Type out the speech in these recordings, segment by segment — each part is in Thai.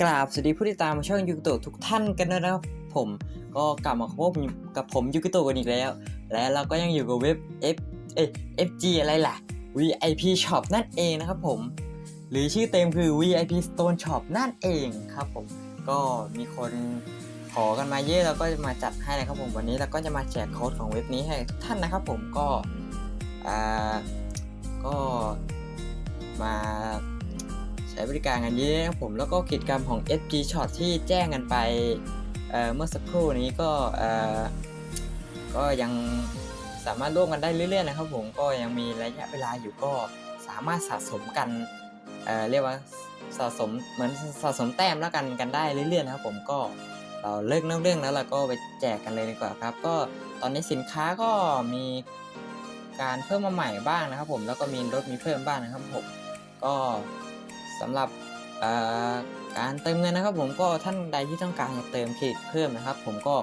กราบสวัสดีผู้ติดตามช่องยูกิโตะทุกท่านกันด้วยนะครับผมก็กลับมาพบกับผมยูกิโตะกันอีกแล้ว และเราก็ยังอยู่กับเว็บ F เอย FG อะไรล่ะ VIP Shop นั่นเองนะครับผมหรือชื่อเต็มคือ VIP Stone Shop นั่นเองครับผมก็มีคนขอกันมาเยอะเราก็จะมาจัดให้นะครับผมวันนี้เราก็จะมาแจกโค้ดของเว็บนี้ให้ท่านนะครับผมก็อ่าก็มา ช้บริการกันเยอะนะครับผมแล้วก็กิจกรรมของ SG Shot ที่แจ้งกันไปเเมื่อสักครู่นี้ก็ก็ยังสามารถร่วมกันได้เรื่อยๆนะครับผมก็ยังมีระยะเวลาอยู่ก็สามารถสะสมกันเเรียกว่าสะสมเหมือนสะสมแต้มแล้วกันกันได้เรื่อยๆนะครับผมก็เราเลิกนอกเรื่องแล้วเราก็ไปแจกกันเลยดีกว่าครับ ก็ตอนนี้สินค้าก็มีการเพิ่มมาใหม่บ้างนะครับผมแล้วก็มีลดมีเพิ่มบ้างนะครับผมก็ สำหรับการเติมเงินนะครับ ผมก็ท่านใดที่ต้องการจะเติมเครดิตเพิ่มนะครับ ผมก็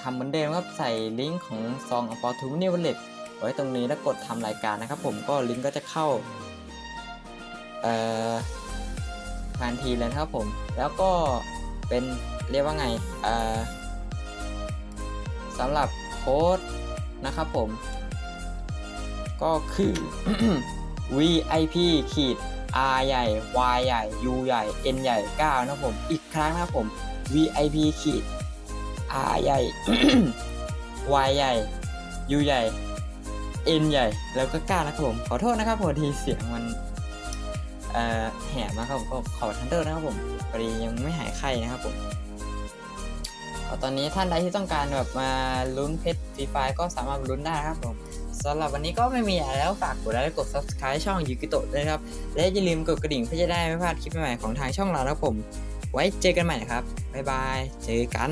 ทำเหมือนเดิมครับใส่ลิงก์ของซองอปอทูนิวเลตไว้ตรงนี้แล้วกดทำรายการนะครับ ผมก็ลิงก์ก็จะเข้าทันทีเลยนะครับผม แล้วก็เป็นเรียกว่าไงสำหรับโค้ดนะครับผม ก็คือ VIP ขีด R ใหญ่ Y ใหญ่ U ใหญ่ N ใหญ่ 9 นะครับผม อีกครั้งนะครับผม VIP ขีด R ใหญ่ Y ใหญ่ U ใหญ่ N ใหญ่ แล้วก็9นะครับผม ขอโทษนะครับพอดีเสียงมันแหบมาครับผมก็ขอทันเดอร์นะครับผมพอดียังไม่หายไข้นะครับผมตอนนี้ท่านใดที่ต้องการแบบมาลุ้นเพชรฟรีไฟก็สามารถลุ้นได้นะครับผม สำหรับวันนี้ก็ไม่มีอะไรแล้วฝากกดไลค์และกด subscribe ช่องยูกิโตะด้วยครับ และอย่าลืมกดกระดิ่งเพื่อจะได้ไม่พลาดคลิปใหม่ๆของทางช่องเรานะครับผม ไว้เจอกันใหม่นะครับบ๊ายบาย เจอกัน